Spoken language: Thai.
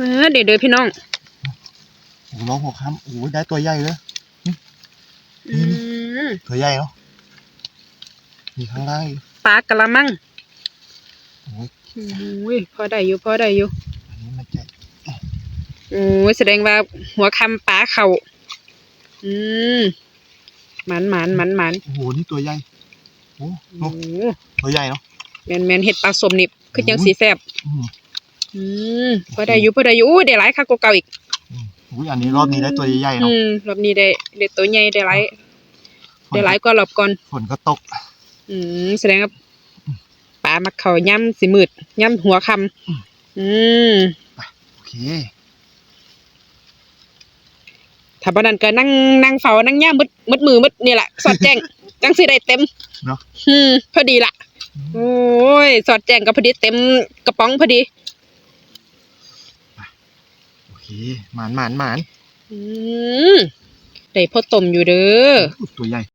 เออเดี๋ยวเด้อพี่น้องโอ้โหร้องหัวค้ำโอ้โหได้ตัวใหญ่เลยอืมตัวใหญ่เนาะมีข้างล่างอีกปลากะละมังโอ้ยอุ้ยพอได้อยู่พอได้อยู่อันนี้มันจะโอ้ยแสดงว่าหัวคำปลาเขาอืมหมันหมันหมันหมันโอ้โหนี่ตัวใหญ่โอ้โหโอ้โหตัวใหญ่เนาะแมนแมนเห็ดปลาสมนี่คือจังสีแซ่บอืม อืมพอได้อยู่พอได้อยู่อู้ได้หลายคักกว่าเก่าอีกอุ้ยอันนี้รอบนี้ได้ตัวใหญ่ๆอืเนาะมรอบนี้ได้ได้ตัวใหญ่ได้หลายได้หลายกว่ารอบก่อนฝนก็ตก อืมแสดงว่าปลามักเขาย่ำสิมืดย่ำหัวคำอืมโอเคถ้าบ่นั้นก็นั่งนั่งเฝ้านั่งย่ำมืดมืดมือมืดนี่แหละสอดแจ้งจังสิได้เต็มเนาะอืมพอดีละโอ้ยสอดแจ้งก็พอดีเต็มกระป๋องพอดีโอเค หมานหมานหมานอืมได้พ่อต้มอยู่เด้ออุ๊ยตัวใหญ่